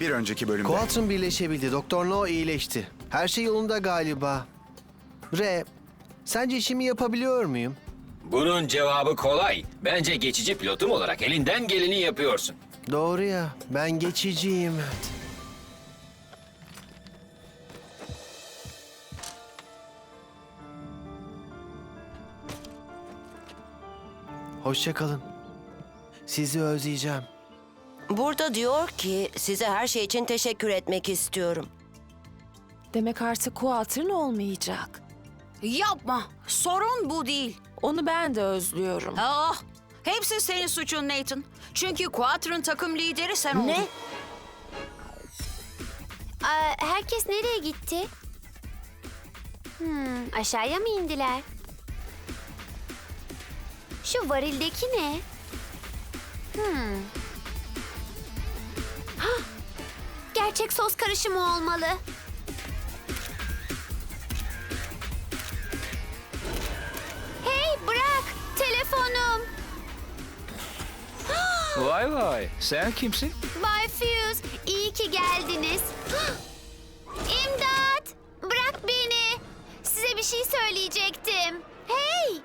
Bir önceki bölümde. Qualtron birleşebildi. Doktor No iyileşti. Her şey yolunda galiba. Re, sence işimi yapabiliyor muyum? Bunun cevabı kolay. Bence geçici pilotum olarak elinden geleni yapıyorsun. Doğru ya, ben geçiciyim. Hoşça kalın. Sizi özleyeceğim. Burada diyor ki size her şey için teşekkür etmek istiyorum. Demek artık Quater'ın olmayacak. Yapma. Sorun bu değil. Onu ben de özlüyorum. Ah, hepsi senin suçun Nathan. Çünkü Quater'ın takım lideri sen oldun. Ne? Aa, herkes nereye gitti? Hmm, aşağıya mı indiler? Şu varildeki ne? Hmm. Gerçek sos karışımı olmalı. Hey bırak! Telefonum! Vay vay, sen kimsin? Bay Fuse, iyi ki geldiniz. İmdat! Bırak beni. Size bir şey söyleyecektim. Hey!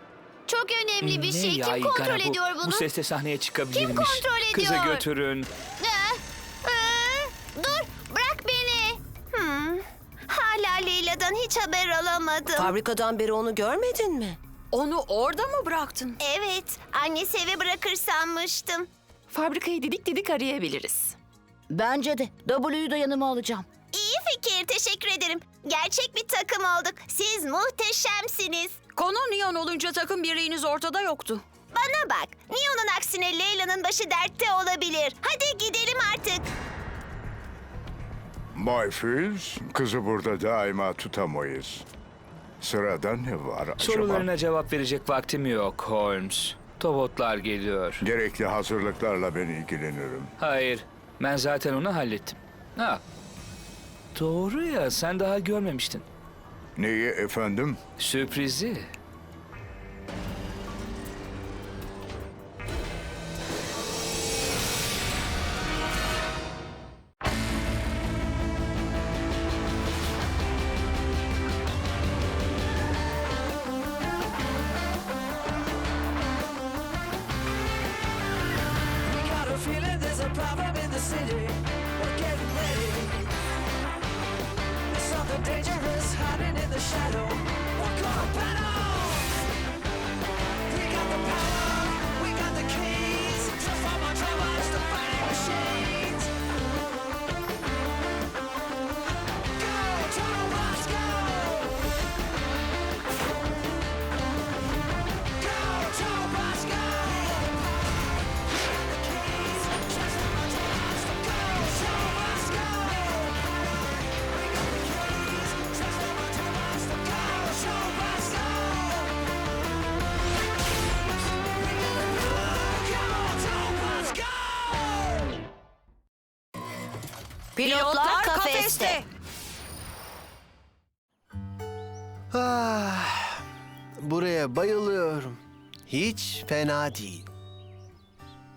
Çok önemli bir Ne şey. Kim kontrol bu? ediyor bunu? Bu sesle sahneye çıkabilirmiş. Kim kontrol Kızı ediyor? götürün. Hiç haber alamadım. Fabrikadan beri onu görmedin mi? Onu orada mı bıraktın? evet, annesi eve bırakır sanmıştım. Fabrikayı didik didik arayabiliriz. Bence de. W'yu da yanıma alacağım. İyi fikir, teşekkür ederim. Gerçek bir takım olduk. Siz muhteşemsiniz. Konu Neon olunca takım birliğiniz ortada yoktu. Bana bak, Neon'un aksine Leyla'nın başı dertte olabilir. Hadi gidelim Bay Fils, kızı burada daima tutamayız. Sırada ne var acaba? Sorularına cevap verecek vaktim yok Holmes. Tobotlar geliyor. Gerekli hazırlıklarla ben ilgilenirim. Hayır, ben zaten onu hallettim. Ha. Doğru ya, sen daha görmemiştin. Neyi efendim? Sürprizi. We're getting ready. There's something dangerous hiding in the shadow. We're gonna battle. We got the power. We got the keys. Our to fighting machines. Pilotlar kafeste. Ah, buraya bayılıyorum. Hiç fena değil.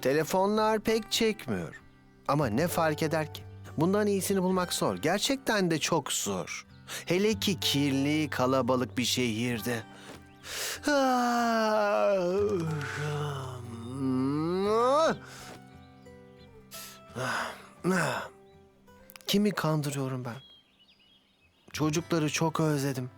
Telefonlar pek çekmiyor. Ama ne fark eder ki? Bundan iyisini bulmak zor. Gerçekten de çok zor. Hele ki kirli, kalabalık bir şehirde. Ah. Kimi kandırıyorum ben? Çocukları çok özledim.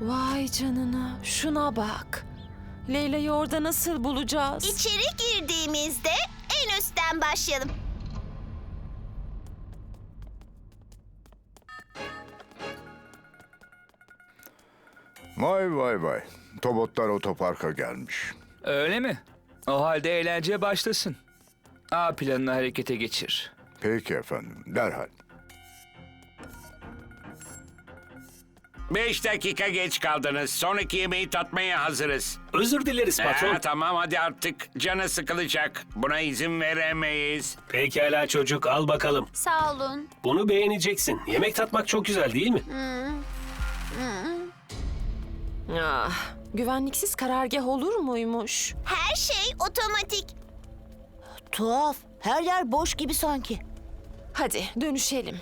Vay canına, şuna bak. Leyla'yı orada nasıl bulacağız? İçeri girdiğimizde en üstten başlayalım. Vay vay vay. Tobotlar otoparka gelmiş. Öyle mi? O halde eğlence başlasın. A planını harekete geçir. Peki efendim, derhal. Beş dakika geç kaldınız. Sonraki yemeği tatmaya hazırız. Özür dileriz patron. Ee, tamam hadi artık. Canı sıkılacak. Buna izin veremeyiz. Pekala çocuk al bakalım. Sağ olun. Bunu beğeneceksin. Yemek tatmak çok güzel değil mi? Ah, Güvenliksiz karargah olur muymuş? Her şey otomatik. Tuhaf. Her yer boş gibi sanki. Hadi dönüşelim.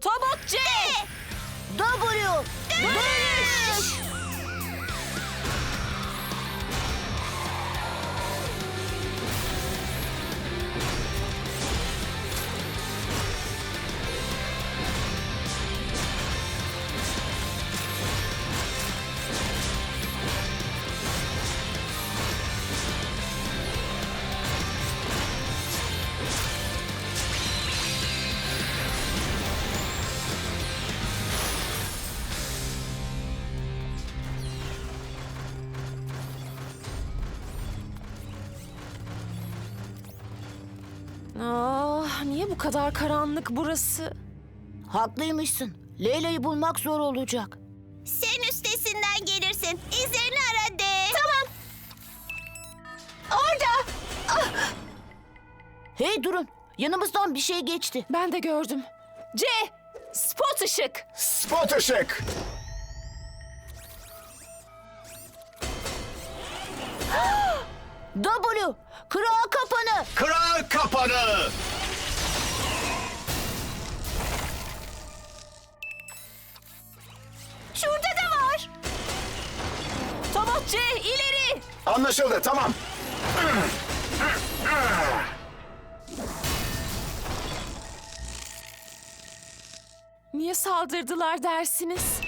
Tobot C! W. Dönüş. Kadar karanlık burası? Haklıymışsın. Leyla'yı bulmak zor olacak. Sen üstesinden gelirsin. İzlerini ara de. Tamam. Orada. Hey durun. Yanımızdan bir şey geçti. Ben de gördüm. C! Spot ışık! Spot ışık. W. Kral kapanı. Kral kapanı! C ileri! Anlaşıldı tamam. Niye saldırdılar dersiniz?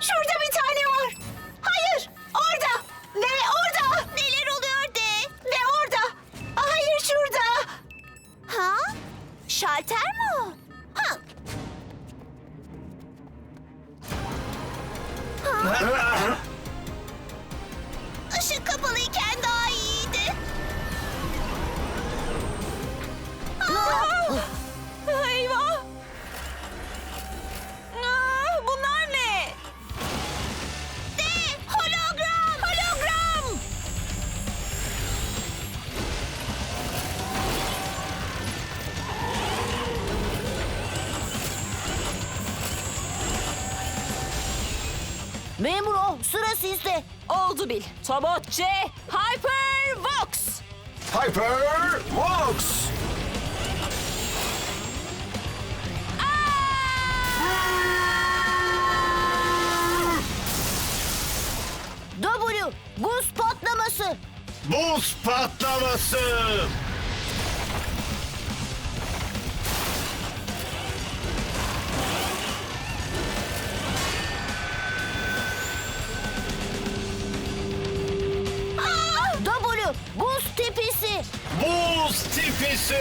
Şurada bir tane var. Hayır. Orada. Ve orada. Neler oluyor de. Ve orada. Hayır şurada. Ha? Şalter mi o? Sıra sizde. Oldu bil. Tobot C Hyper Vox! Hyper Vox. W. Buz patlaması. Buz patlaması! Tepesi. Buz tipisi!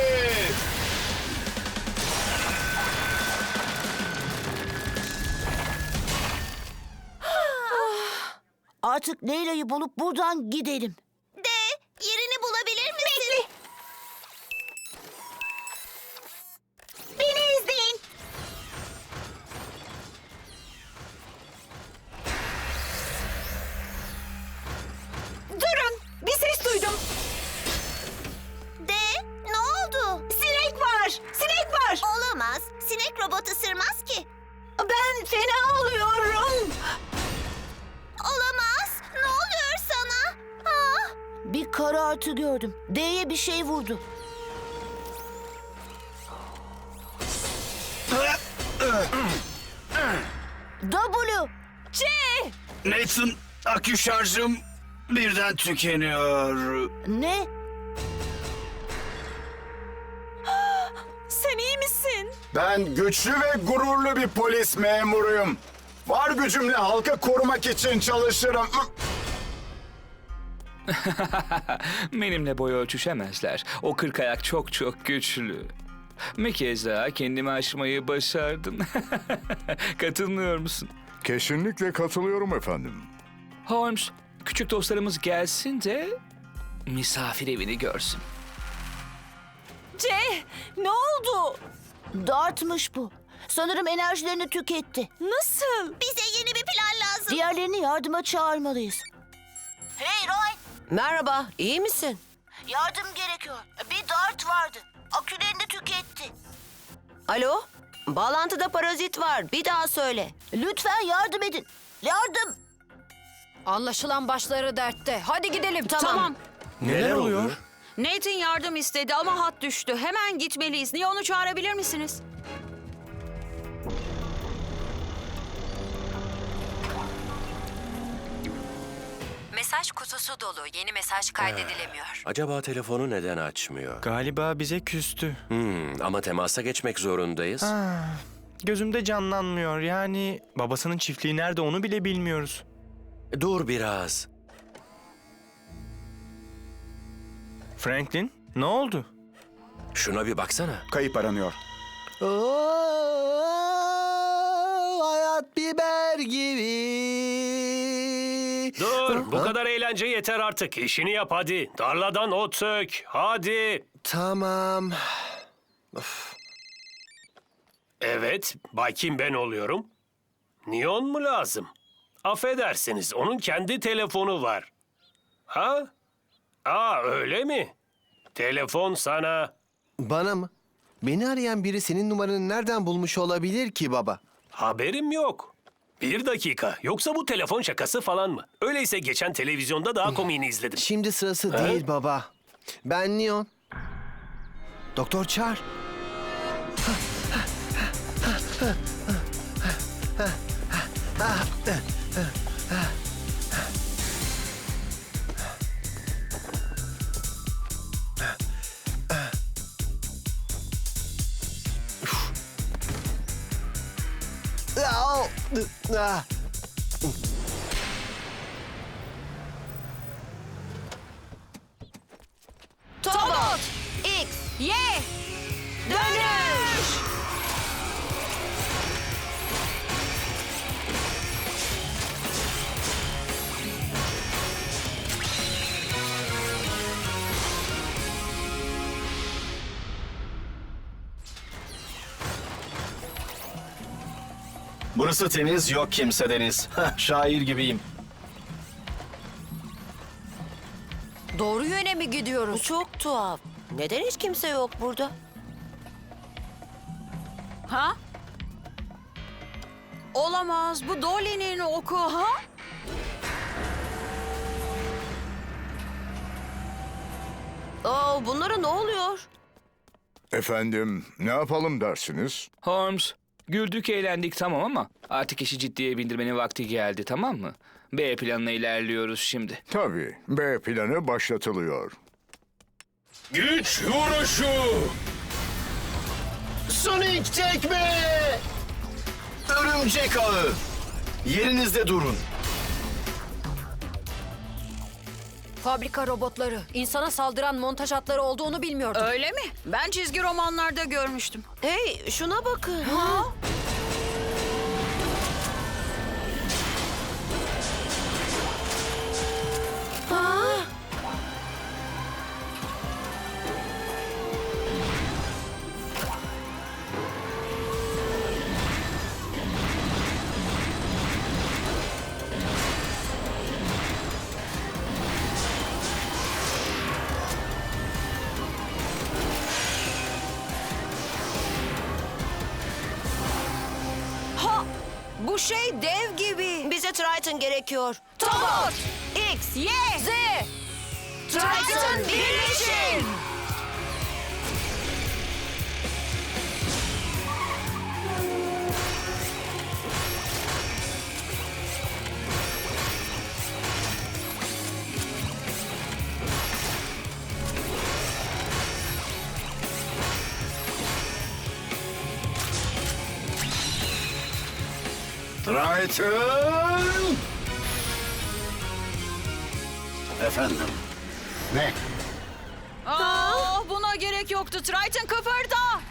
Artık Leyla'yı bulup buradan gidelim. Robot ısırmaz ki. Ben fena oluyorum. Olamaz. Ne oluyor sana? Ah. Bir karartı gördüm. D'ye bir şey vurdu. W. C! Nathan, akü şarjım birden tükeniyor. Ne? Ben güçlü ve gururlu bir polis memuruyum. Var gücümle halkı korumak için çalışırım. Benimle boy ölçüşemezler. O kırk ayak çok çok güçlü. Bir kez daha kendimi aşmayı başardım. Katılmıyor musun? Kesinlikle katılıyorum efendim. Holmes, küçük dostlarımız gelsin de misafir evini görsün. C! Ne oldu? Dartmış bu. Sanırım enerjilerini tüketti. Nasıl? Bize yeni bir plan lazım. Diğerlerini yardıma çağırmalıyız. Hey Roy, Merhaba, iyi misin? yardım gerekiyor. Bir dart vardı. Akülerini tüketti. Alo? Bağlantıda parazit var. Bir daha söyle. Lütfen yardım edin. Yardım. Anlaşılan başları dertte. Hadi gidelim. Tamam. Neler oluyor? Nathan yardım istedi ama hat düştü. Hemen gitmeliyiz. Niye onu çağırabilir misiniz? Mesaj kutusu dolu. Yeni mesaj kaydedilemiyor. Acaba telefonu neden açmıyor? Galiba bize küstü. Hmm, ama temasa geçmek zorundayız. Ah, gözümde canlanmıyor. Yani babasının çiftliği nerede onu bile bilmiyoruz. Dur biraz. Franklin, ne oldu? Şuna bir baksana. Kayıp aranıyor. Oo, hayat biber gibi. Dur, bu kadar eğlence yeter artık. İşini yap hadi. Tarladan ot sök. Hadi. Tamam. Evet, Bay Kim ben oluyorum. Neon mu lazım? Affedersiniz, onun kendi telefonu var. Ha? Aa, öyle mi? Telefon sana. Bana mı? Beni arayan biri senin numaranı nereden bulmuş olabilir ki baba? Haberim yok. Bir dakika, yoksa bu telefon şakası falan mı? Öyleyse geçen televizyonda daha komiğini izledim. Şimdi sırası Ha? değil baba. Ben Neon. Doktor çağır. Ah. Tobot! X! Y! Dönüş! Burası temiz, yok kimse deniz. Şair gibiyim. Doğru yöne mi gidiyoruz? Çok tuhaf. Neden hiç kimse yok burada? Ha? Olamaz. Bu Dolly'nin oku ha? Aa, bunlara ne oluyor? Efendim, ne yapalım dersiniz? Holmes, güldük eğlendik tamam ama artık işi ciddiye bindirmenin vakti geldi tamam mı? B planına ilerliyoruz şimdi. Tabii, B planı başlatılıyor. Güç vuruşu. Sonic tekme! Örümcek ağı! Yerinizde durun. Fabrika robotları. insana saldıran montaj hatları olduğunu bilmiyordum. Öyle mi? Ben çizgi romanlarda görmüştüm. Hey, şuna bakın. Ha? Ha! Dev gibi. Bize Triton gerekiyor. Tobot! X, Y, Z! Triton birleşin! Triton! Efendim. Ne? Aa, buna gerek yoktu. Triton kıpırda!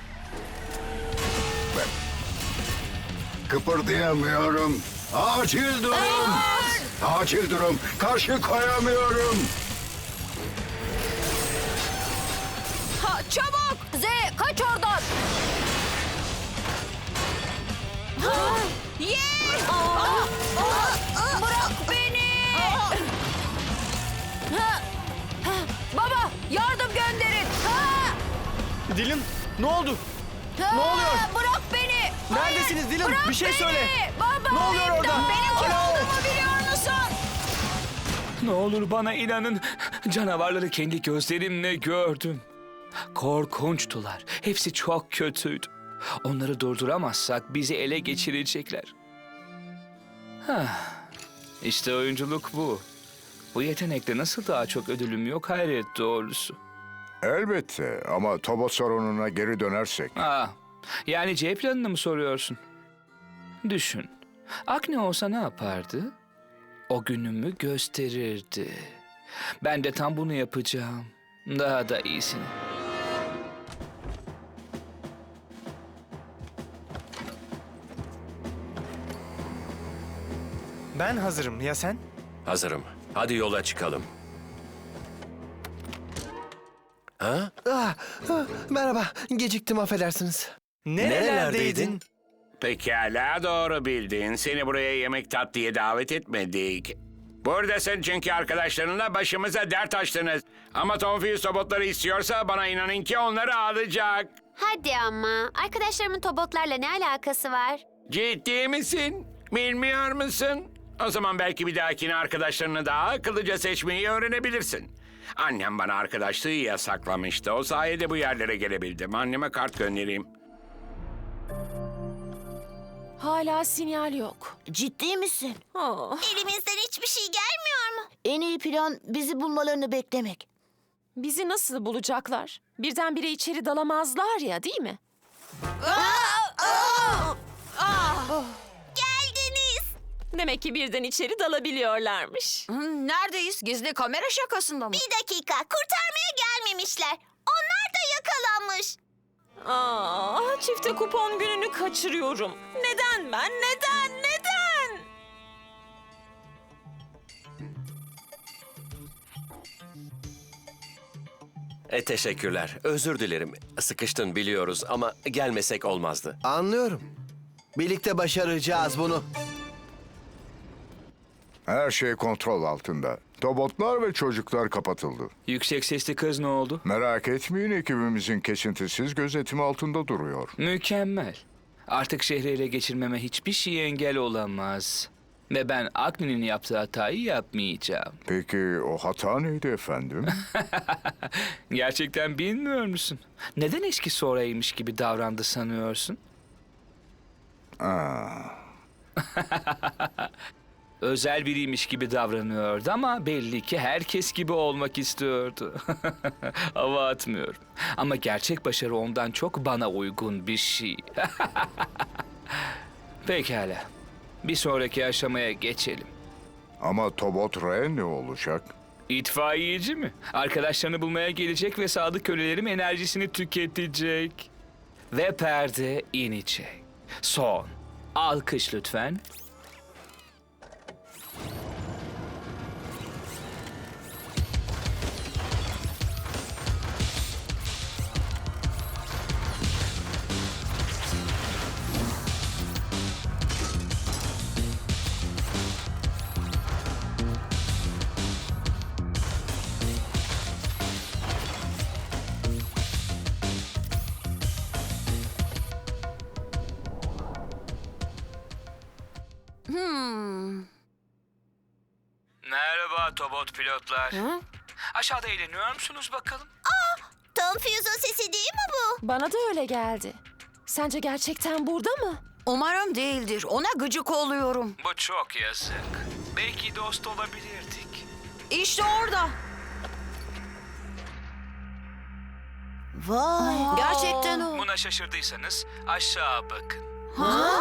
Kıpırdayamıyorum. Acil durum! Acil durum! Karşı koyamıyorum! Ha, çabuk! Z kaç oradan. Ha, Bırak beni. Baba yardım gönderin. Ha, Dylan, ne oldu? ha, Ne oluyor? Bırak beni. Neredesiniz Dylan? Bırak Bir şey beni. söyle. Baba Ne oluyor imdat. orada? Benim kim Alo? olduğumu biliyor musun? Ne olur bana inanın. Canavarları kendi gözlerimle gördüm. Korkunçtular. Hepsi çok kötüydü. Onları durduramazsak bizi ele geçirecekler. Hah, işte oyunculuk bu. Bu yetenekle nasıl daha çok ödülüm yok hayret doğrusu. Elbette ama Tobot sorununa geri dönersek. Aa, yani C planını mı soruyorsun? Düşün. Akne olsa ne yapardı? O günümü gösterirdi. Ben de tam bunu yapacağım. Daha da iyisini. Ben hazırım. Ya sen? Hazırım. Hadi yola çıkalım. Ha? Ah, ah, merhaba, geciktim affedersiniz. Nerelerdeydin? Pekala doğru bildin. Seni buraya yemek tat diye davet etmedik. Buradasın çünkü arkadaşlarınla başımıza dert açtınız. Ama Tom Fuse robotları istiyorsa bana inanın ki onları alacak. Hadi ama. Arkadaşlarımın tobotlarla ne alakası var? Ciddi misin? Bilmiyor musun? O zaman belki bir dahakine arkadaşlarını daha akıllıca seçmeyi öğrenebilirsin. Annem bana arkadaşlığı yasaklamıştı. O sayede bu yerlere gelebildim. Anneme kart göndereyim. Hala sinyal yok. Ciddi misin? Oh. Elimizden hiçbir şey gelmiyor mu? En iyi plan bizi bulmalarını beklemek. Bizi nasıl bulacaklar? Birdenbire içeri dalamazlar ya değil mi? Geldiniz. Demek ki birden içeri dalabiliyorlarmış. Neredeyiz? Gizli kamera şakasında mı? Bir dakika kurtarmaya gelmemişler. Onlar da yakalanmış. Aa, çifte kupon gününü kaçırıyorum. Neden ben? Neden? Neden? E, teşekkürler. Özür dilerim. Sıkıştın biliyoruz ama gelmesek olmazdı. Anlıyorum. Birlikte başaracağız bunu. Her şey kontrol altında. Tobotlar ve çocuklar kapatıldı. Yüksek sesli kız ne oldu? Merak etmeyin ekibimizin kesintisiz gözetimi altında duruyor. Mükemmel. Artık şehri ele geçirmeme hiçbir şey engel olamaz. Ve ben Agni'nin yaptığı hatayı yapmayacağım. Peki o hata neydi efendim? Gerçekten bilmiyor musun? Neden eski sonraymış gibi davrandı sanıyorsun? Aa, Özel biriymiş gibi davranıyordu ama belli ki herkes gibi olmak istiyordu. Hava atmıyorum. Ama gerçek başarı ondan çok bana uygun bir şey. Pekala. Bir sonraki aşamaya geçelim. ama Tobot R ne olacak? İtfaiyeci mi? Arkadaşlarını bulmaya gelecek ve sadık kölelerim enerjisini tüketecek. Ve perde inecek. Son. Alkış lütfen. Tobot pilotlar. Aşağıda eğleniyor musunuz bakalım? Tom Fuse'un sesi değil mi bu? Bana da öyle geldi. Sence gerçekten burada mı? Umarım değildir. Ona gıcık oluyorum. Bu çok yazık. Belki dost olabilirdik. İşte orada. Vay. Gerçekten o. Buna şaşırdıysanız aşağı bakın. Ha?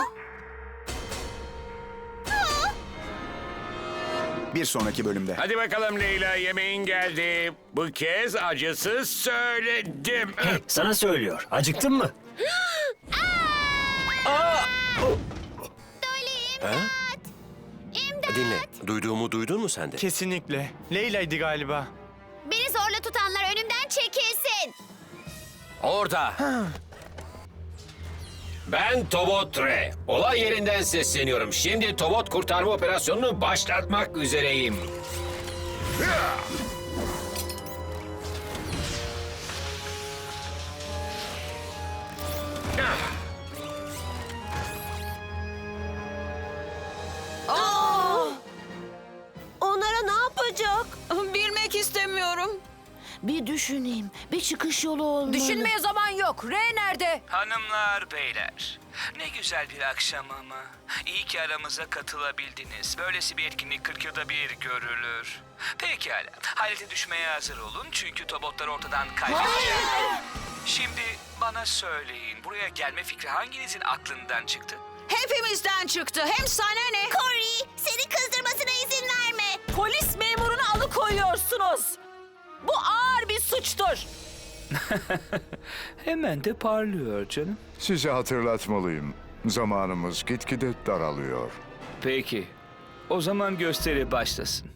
Bir sonraki bölümde. Hadi bakalım Leyla yemeğin geldi. Bu kez acısız söyledim. Sana söylüyor. Acıktın mı? Ha? Dinle. Duyduğumu duydun mu sen de? Kesinlikle. Leyla'ydı galiba. Beni zorla tutanlar önümden çekilsin. Orada. Ben Tobot Re. Olay yerinden sesleniyorum. Şimdi Tobot kurtarma operasyonunu başlatmak üzereyim. Onlara ne yapacağım? Bir düşüneyim. Bir çıkış yolu olmalı. Düşünmeye zaman yok. R nerede? Hanımlar, beyler. Ne güzel bir akşam ama. İyi ki aramıza katılabildiniz. Böylesi bir etkinlik 40 yılda bir görülür. Pekala. Halete düşmeye hazır olun çünkü tobotlar ortadan kaybedecek. Şimdi bana söyleyin. Buraya gelme fikri hanginizin aklından çıktı? Hepimizden çıktı. Hem sana ne? Cory, seni kızdırmasına izin verme. Polis memurunu alıkoyuyorsunuz. Bu ağır bir suçtur. Hemen de parlıyor canım. Size hatırlatmalıyım. Zamanımız gitgide daralıyor. Peki. O zaman gösteri başlasın.